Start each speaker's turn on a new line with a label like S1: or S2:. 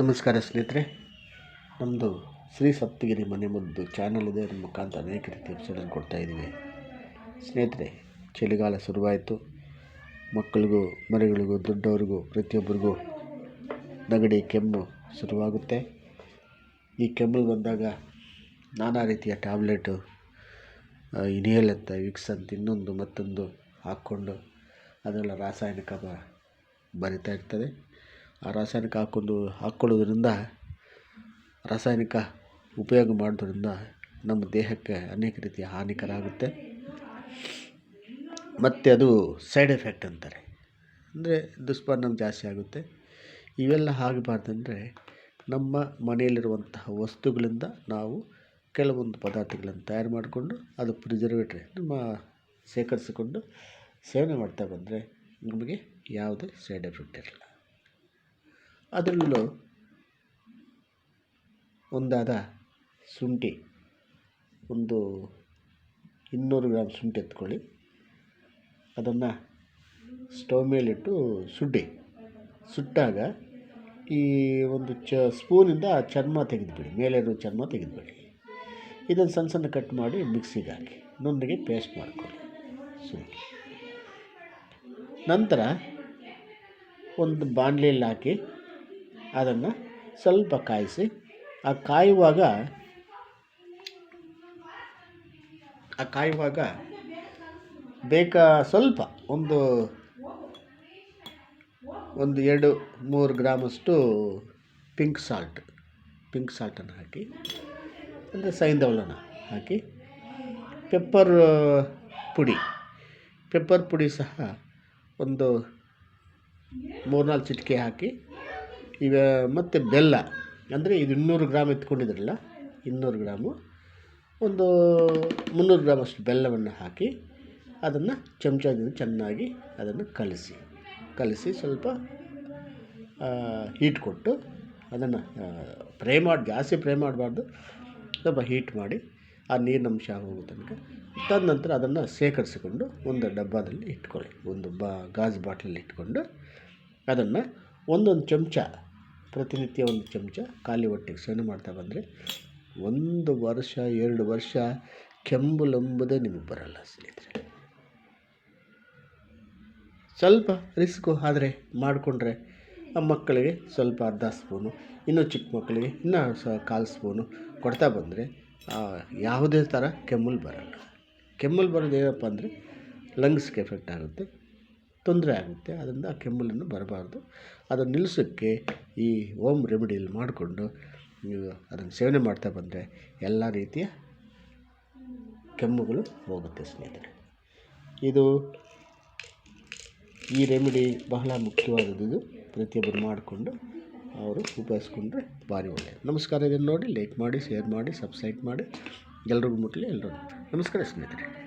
S1: ನಮಸ್ಕಾರ ಸ್ನೇಹಿತರೆ. ನಮ್ಮದು ಶ್ರೀ ಸಪ್ತಗಿರಿ ಮನೆ ಮದ್ದು ಚಾನಲ್ ಇದೆ. ಅದ್ರ ಮುಖಾಂತರ ಅನೇಕ ರೀತಿ ಎಪಿಸೋಡನ್ನು ಕೊಡ್ತಾಯಿದ್ದೀವಿ ಸ್ನೇಹಿತರೆ, ಚಳಿಗಾಲ ಶುರುವಾಯಿತು. ಮಕ್ಕಳಿಗೂ ಮರಿಗಳಿಗೂ ದೊಡ್ಡವರಿಗೂ, ಪ್ರತಿಯೊಬ್ಬರಿಗೂ ನೆಗಡಿ, ಕೆಮ್ಮು ಶುರುವಾಗುತ್ತೆ. ಈ ಕೆಮ್ಮು ಬಂದಾಗ ನಾನಾ ರೀತಿಯ ಟ್ಯಾಬ್ಲೆಟು ಇನಿಯಲ್ ಅಂತ ವಿಕ್ಸ್ ಅಂತ ಇನ್ನೊಂದು ಮತ್ತೊಂದು ಹಾಕ್ಕೊಂಡು ಅದೆಲ್ಲ ರಾಸಾಯನಿಕ ಬರಿತಾ ಇರ್ತದೆ. ಆ ರಾಸಾಯನಿಕ ಹಾಕೊಂಡು ಹಾಕ್ಕೊಳ್ಳೋದ್ರಿಂದ ರಾಸಾಯನಿಕ ಉಪಯೋಗ ಮಾಡೋದ್ರಿಂದ ನಮ್ಮ ದೇಹಕ್ಕೆ ಅನೇಕ ರೀತಿಯ ಹಾನಿಕರ ಆಗುತ್ತೆ ಮತ್ತು ಅದು ಸೈಡ್ ಎಫೆಕ್ಟ್ ಅಂತಾರೆ. ಅಂದರೆ ದುಷ್ಪರಿಣಾಮ ಜಾಸ್ತಿ ಆಗುತ್ತೆ. ಇವೆಲ್ಲ ಆಗಬಾರ್ದಂದ್ರೆ ನಮ್ಮ ಮನೆಯಲ್ಲಿರುವಂತಹ ವಸ್ತುಗಳಿಂದ ನಾವು ಕೆಲವೊಂದು ಪದಾರ್ಥಗಳನ್ನು ತಯಾರು ಮಾಡಿಕೊಂಡು ಅದು ಪ್ರಿಸರ್ವೇಟ್ರಿ ನಮ್ಮ ಶೇಖರಿಸಿಕೊಂಡು ಸೇವನೆ ಮಾಡ್ತಾ ಬಂದರೆ ನಮಗೆ ಯಾವುದೇ ಸೈಡ್ ಎಫೆಕ್ಟ್ ಇರಲ್ಲ. ಅದರಲ್ಲೂ ಒಂದಾದ ಶುಂಠಿ, ಒಂದು ಇನ್ನೂರು ಗ್ರಾಮ್ ಶುಂಠಿ ಎತ್ಕೊಳ್ಳಿ. ಅದನ್ನು ಸ್ಟವ್ ಮೇಲಿಟ್ಟು ಸುಡಿ ಸುಟ್ಟಾಗ ಈ ಒಂದು ಚ, ಸ್ಪೂನಿಂದ ಚರ್ಮ ತೆಗೆದುಬಿಡಿ ಮೇಲಿರೋ ಚರ್ಮ ತೆಗೆದುಬಿಡಿ. ಇದನ್ನು ಸಣ್ಣ ಸಣ್ಣ ಕಟ್ ಮಾಡಿ ಮಿಕ್ಸಿಗೆ ಹಾಕಿ, ನೊಂದಿಗೆ ಪೇಸ್ಟ್ ಮಾಡ್ಕೊಳ್ಳಿ ಸುಂಠಿ ನಂತರ ಒಂದು ಬಾಣಲೆಯಲ್ಲಿ ಹಾಕಿ ಅದನ್ನು ಸ್ವಲ್ಪ ಕಾಯಿಸಿ, ಆ ಕಾಯುವಾಗ ಆ ಕಾಯುವಾಗ ಬೇಕಾ ಸ್ವಲ್ಪ ಒಂದು ಒಂದು ಎರಡು ಮೂರು ಗ್ರಾಮಷ್ಟು ಪಿಂಕ್ ಸಾಲ್ಟ್, ಪಿಂಕ್ ಸಾಲ್ಟನ್ನು ಹಾಕಿ ಅಂದರೆ ಸೈಂದವಳನ ಹಾಕಿ, ಪೆಪ್ಪರ್ ಪುಡಿ ಪೆಪ್ಪರ್ ಪುಡಿ ಸಹ ಒಂದು ಮೂರ್ನಾಲ್ಕು ಚಿಟಿಕೆ ಹಾಕಿ ಈಗ ಮತ್ತು ಬೆಲ್ಲ. ಅಂದರೆ ಇದು ಇನ್ನೂರು ಗ್ರಾಮ್ ಎತ್ಕೊಂಡಿದ್ರಲ್ಲ, ಇನ್ನೂರು ಗ್ರಾಮು. ಒಂದು ಮುನ್ನೂರು ಗ್ರಾಮ್ ಅಷ್ಟು ಬೆಲ್ಲವನ್ನು ಹಾಕಿ ಅದನ್ನು ಚಮಚದಿಂದ ಚೆನ್ನಾಗಿ ಅದನ್ನು ಕಲಸಿ. ಕಲಸಿ ಸ್ವಲ್ಪ ಹೀಟ್ ಕೊಟ್ಟು ಅದನ್ನು ಫ್ರೈ ಮಾಡಿ, ಜಾಸ್ತಿ ಫ್ರೈ ಮಾಡಬಾರ್ದು. ಸ್ವಲ್ಪ ಹೀಟ್ ಮಾಡಿ ಆ ನೀರಿನಂಶ ಹೋಗೋ ತನಕ ತದನಂತರ ಅದನ್ನು ಶೇಖರಿಸಿಕೊಂಡು ಒಂದು ಡಬ್ಬದಲ್ಲಿ ಇಟ್ಕೊಳ್ಳಿ. ಒಂದು ಬಾ, ಗಾಜು ಬಾಟ್ಲಲ್ಲಿ ಇಟ್ಕೊಂಡು ಅದನ್ನು ಒಂದೊಂದು ಚಮಚ ಪ್ರತಿನಿತ್ಯ ಒಂದು ಚಮಚ ಖಾಲಿ ಹೊಟ್ಟೆಗೆ ಸೇವನೆ ಮಾಡ್ತಾ ಬಂದರೆ ಒಂದು ವರ್ಷ, ಎರಡು ವರ್ಷ ಕೆಂಬುಲೆಂಬುದೇ ನಿಮಗೆ ಬರಲ್ಲ ಸ್ನೇಹಿತರೆ. ಸ್ವಲ್ಪ ರಿಸ್ಕು ಆದರೆ ಮಾಡಿಕೊಂಡ್ರೆ ಆ ಮಕ್ಕಳಿಗೆ ಸ್ವಲ್ಪ ಅರ್ಧ ಸ್ಪೂನು, ಇನ್ನೂ ಚಿಕ್ಕ ಮಕ್ಕಳಿಗೆ ಇನ್ನೂ ಸ ಕಾಲು ಸ್ಪೂನು ಕೊಡ್ತಾ ಬಂದರೆ ಯಾವುದೇ ಥರ ಕೆಮ್ಮು ಬರಲ್ಲ. ಕೆಮ್ಮಲ್ಲಿ ಬರೋದು ಏನಪ್ಪ ಅಂದರೆ ಲಂಗ್ಸ್ಗೆ ಎಫೆಕ್ಟ್ ಆಗುತ್ತೆ. ತೊಂದರೆ ಆಗುತ್ತೆ, ಅದರಿಂದ ಆ ಕೆಮ್ಮಲನ್ನು ಬರಬಾರ್ದು. ಅದನ್ನು ನಿಲ್ಲಿಸೋಕ್ಕೆ ಈ ಓಮ್ ರೆಮಿಡಿಯಲ್ಲಿ ಮಾಡಿಕೊಂಡು ನೀವು ಅದನ್ನು ಸೇವನೆ ಮಾಡ್ತಾ ಬಂದರೆ ಎಲ್ಲ ರೀತಿಯ ಕೆಮ್ಮುಗಳು ಹೋಗುತ್ತೆ ಸ್ನೇಹಿತರೆ. ಇದು ಈ ರೆಮಿಡಿ ಬಹಳ ಮುಖ್ಯವಾದದ್ದು ಇದು ಪ್ರತಿಯೊಬ್ಬರು ಮಾಡಿಕೊಂಡು ಅವರು ಉಪಯೋಗಿಸ್ಕೊಂಡ್ರೆ ಭಾರಿ ಒಳ್ಳೆಯದು. ನಮಸ್ಕಾರ, ಇದನ್ನು ನೋಡಿ, ಲೈಕ್ ಮಾಡಿ, ಶೇರ್ ಮಾಡಿ, ಸಬ್ಸ್ಕ್ರೈಬ್ ಮಾಡಿ, ಎಲ್ರಿಗೂ ಮುಟ್ಟಲಿ ಎಲ್ಲರೂ ನಮಸ್ಕಾರ ಸ್ನೇಹಿತರೆ.